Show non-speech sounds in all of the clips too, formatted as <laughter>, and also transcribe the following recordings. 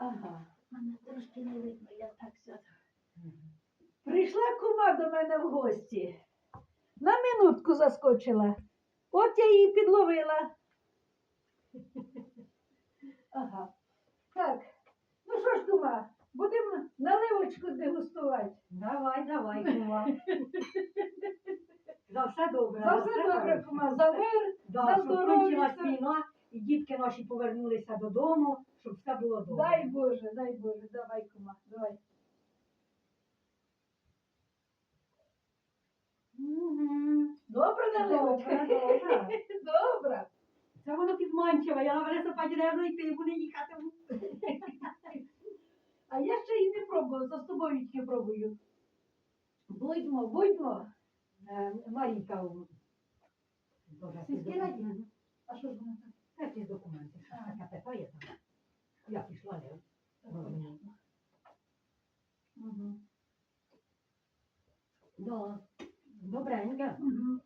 Ага, мене трошки не видно, я так сяду. Прийшла кума до мене в гості. На минутку заскочила. От я її підловила. <laughs> Ага. Так. Ну що ж, кума, будемо наливочку дегустувати. Давай, давай, <laughs> кума. За все добре. За все добре, кума, за мир, за здоров'я. кончилась війна, і дітки наші повернулися додому, щоб все було добре. Дай Боже, дай Боже, давай, кума, давай. Добре? Добре, добре. <laughs> Добре. Це воно підманчиве, я на велосипеді ревно йти і буду їхати. А я ще її не пробувала, за тобою тільки пробую. Будьмо, будьмо. Е, Марійка. у- Сільській раді? А що ж вона? Це ці документи. Що А. таке питає там? Я пішла, не розумію. Угу. Да. Добреньке. Угу.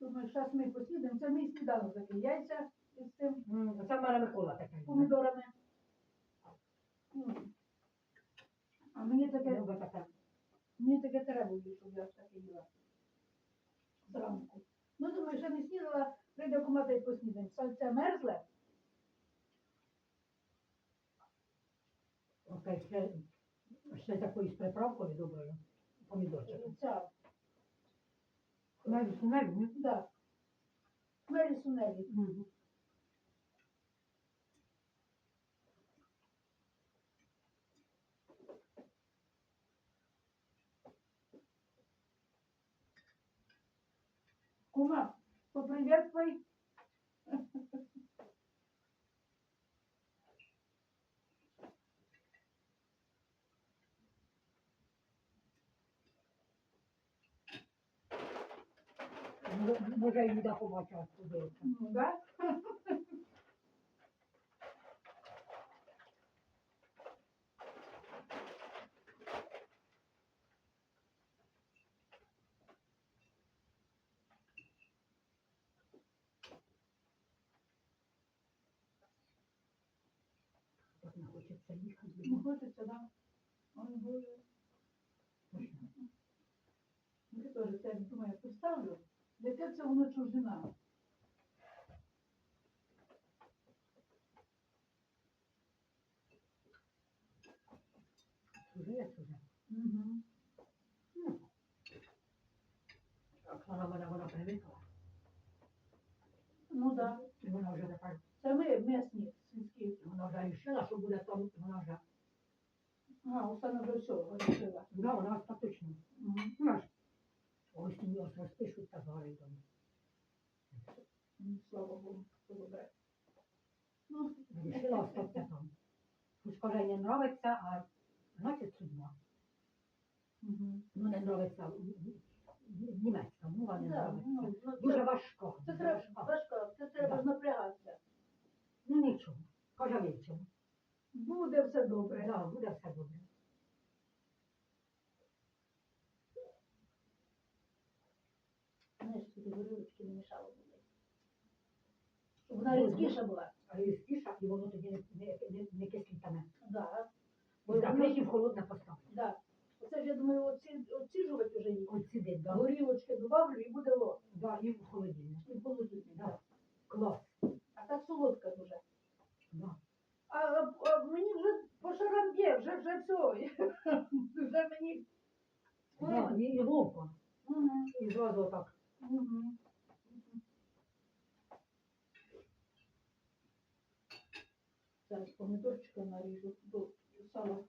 Думаю, зараз ми посідемо. Це мій сніданок такий. Яйця із цим М, Це в мене Микола такий. помідорами. М. А мені таке, Любить таке. мені таке треба буде, щоб я таке їла. Зранку. Ну, думаю, ще не снідала, прийде кумата і поснідаємо. Сальце мерзле. Окей, ще, ще такою з приправкою доброю. Помідорчик. Ця, Навіть сунелі, ні? да. Мері сунелі. Мгм. Кума, поприветствуй. М- Може, і Люда побачила подивиться. Ну, не хочеться їхати. Не хочеться, да? Ой, Боже. Я теж це думаю, поставлю. Яке це воно чужина? Чуже я чуже. Угу. Ну. Так, вона вона вона привикла. Ну. Да. І вона вже тепер, Це ми місні, сільські. вона вже рішила, що буде там, вона вже, А, Оксана вже все вирішила. да, вона остаточно. Ну, ж, і ось розпишуть та згорить там. Слава Богу, все добре. Ну, Рішила остатися там. Хоч не нравиться, а значить судьба. Ну, не нравиться німецька мова не нравиться. ну, ну, Дуже це, важка. це дуже треба, важка. важко, це треба Да. ж напрягатися. Ну нічого. Каже вічого. Буде все добре. Да, буде все добре. Знаєш, тобі горілочки не мішало буде. Щоб вона різкіша була. А різкіша, і воно тоді не, не, не, не кислітане. Да. Бо в холодне. Да. Оце ж я думаю, оці, оціжувати вже їх. От сидить, да. Горілочки добавлю і буде ло. Да, і в холодильник. І в холодильник. Да. Клас. А так солодка дуже. Да. А, а, а мені вже по шарам б'є, вже вже все. <laughs> вже мені. Да, і, і ловко. Угу. І зразу так. Угу. Зараз помідорчика наріжу до сала.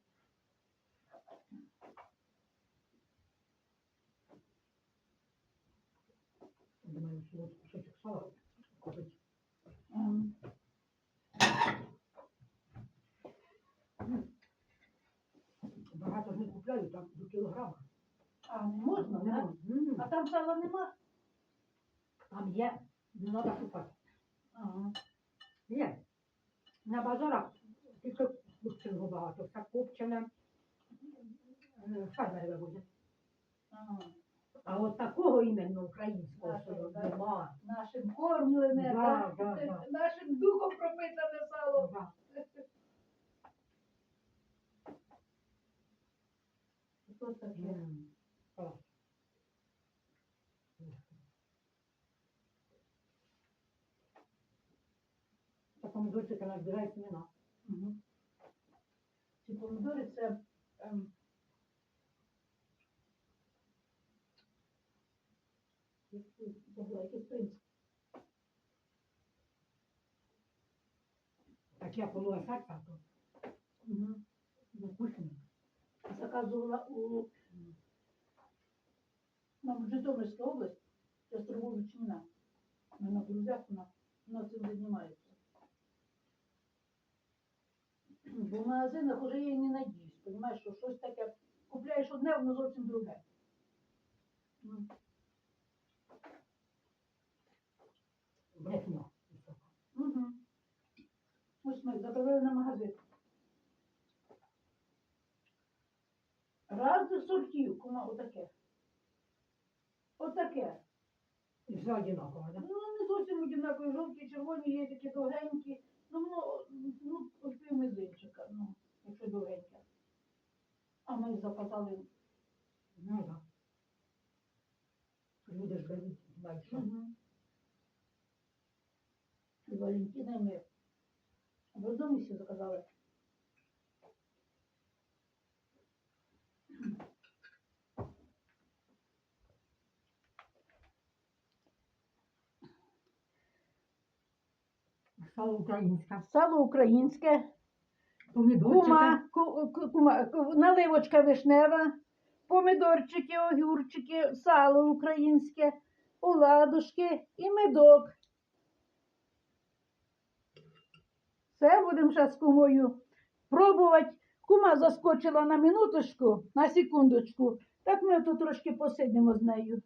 Думаю, що от кусочок сала купить. Ем, Багато там до кілограма. А, не можна, Не да? можна. А там сала нема? Там є, не треба шукати. Ага. Є. На базарах тільки купченого багато. Все копчене. Е, Фермери вивозять. Ага. А от такого іменно українського Нашого, да. нема. Нашим кормлене, Да, да, да, да. нашим духом пропитане сало. Да. Ото таке. Та помідорчики назбирають не на. Ці помідори це ем, якийсь принцип. Так я полугасать так. то. Угу. Ну, вкусно. Заказувала у мабуть, Житомирська область, це Строговичина. Вона в друзях вона, вона цим займається. Бо в магазинах вже я й не надіюсь, розумієш, що щось таке купляєш одне, воно зовсім друге. Ну, Брехня. Угу. Ось ми закрили на магазин. Сортів, кума, отаке. Отаке. І все одинаково, да? Ну, не зовсім однакові, жовті, червоні, є такі довгенькі. Ну, воно, ну, ось пів мизинчика, ну, якщо довгеньке. А ми заказали. Ну, да. Люди ж беруть, знають, що. Угу. Валентина і ми в одному місці заказали. Сало українське. Сало українське, кума, ку- ку- кума, наливочка вишнева, помідорчики, огюрчики, сало українське, оладушки і медок. Все будемо зараз з кумою пробувати. Кума заскочила на минуточку, на секундочку. Так ми тут трошки посидимо з нею.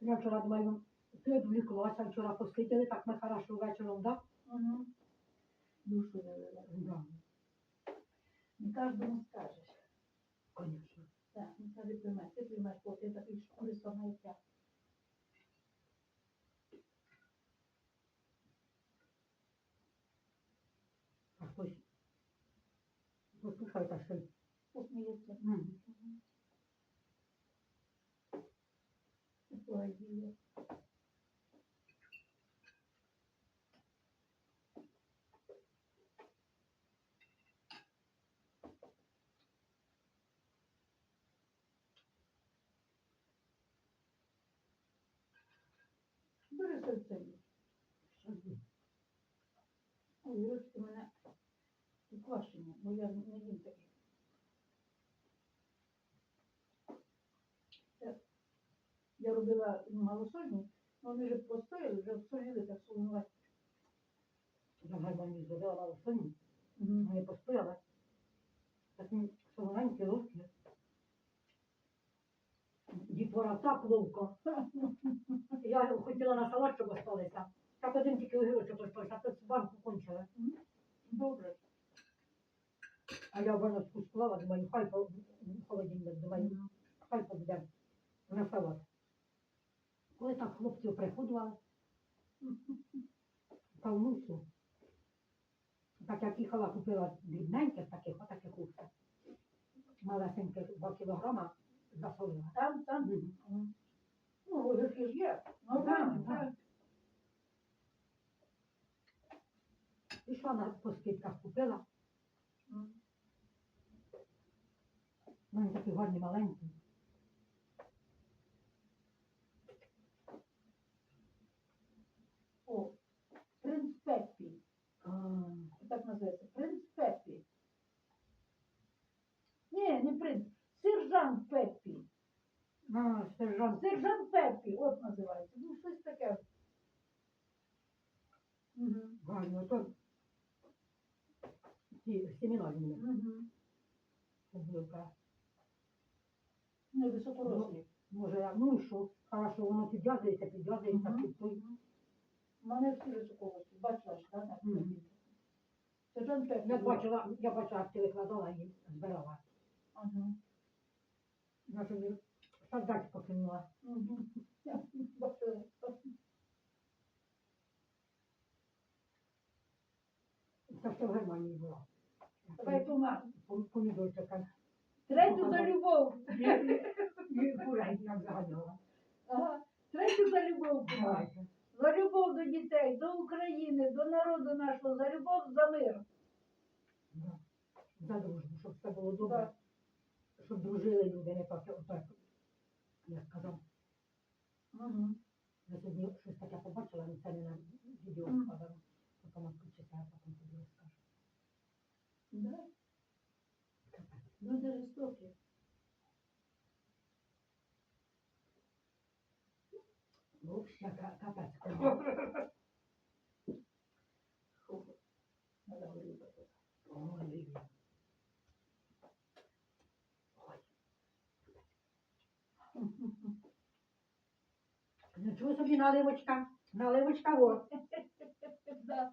Я вчора думаю, ти відвліклася, вчора посиділи, так ми хорошо вечором, да? Угу. Душу вивела. Да, Не кожному скажеш. конечно. Так, ну кажи приймай, ти приймаєш, бо ти такий шкури сама як я. А хтось послухай, та що й. Посміється. М. Ой, діє. Серце. Ой, ручки мене квашені, бо я не їм такий. Я робила малосольні, вони вже постояли, вже обсоліли, так солонувати. Гармонії зробила мало соні, Угу. вони постояли. Такі солоненькі, ловкі. Дітвора так ловко. <laughs> Я хотіла на салат, щоб осталися. Так один тільки огірочок остався, а тут банку кончили. Добре. А я вона спускала, думаю, хай по холодильник, думаю, хай подбе на салат. Коли так хлопців приходили, павнусю, <laughs> так як їхала, купила дрібненьких таких, отаких усе. Малесеньких 2 кілограма засолила. Там, там. Ну, огірки ж є. Ну, Да, там, так. Пішла на по скидках купила, вони такі гарні маленькі. О, принц Пеппі. Так називається. Принц Пеппі. Ні, не принц. Сержант Пеппі. а, сержант. Сержант Пеппі, от називається. Ну, щось таке. Угу. Гарно, то ті семінальні. Угу. Не високорослі. Може, я, ну і що? Хорошо, воно підв'язується, підв'язується Мгм. під той. У мене всі високорослі. Бачила ж, так? Мгм. Сержант Пеппі. Я бачила, я бачила, як ти викладала і збирала. Ага. Я тобі солдат покинула. Мгм. Це все в Германії було. Давай туман. Пом- Помідорчика. Третю за любов. І нам. Ага. Третю за любов. Давайте. За любов до дітей, до України, до народу нашого, за любов, за мир. Да. За дружбу, щоб все було добре. Щоб дружили люди, не так, отак. Я сказав, Мгм. я сьогодні щось таке побачила, але це не на відео складено. Потім відключиться, а потім тобі розкажу. Да. Люди жорстокі. Ну, ще ка- капець. <laughs> Надо вирізати. Ой, Лілія. Ой. Нічого собі наливочка. Наливочка, вот. Да.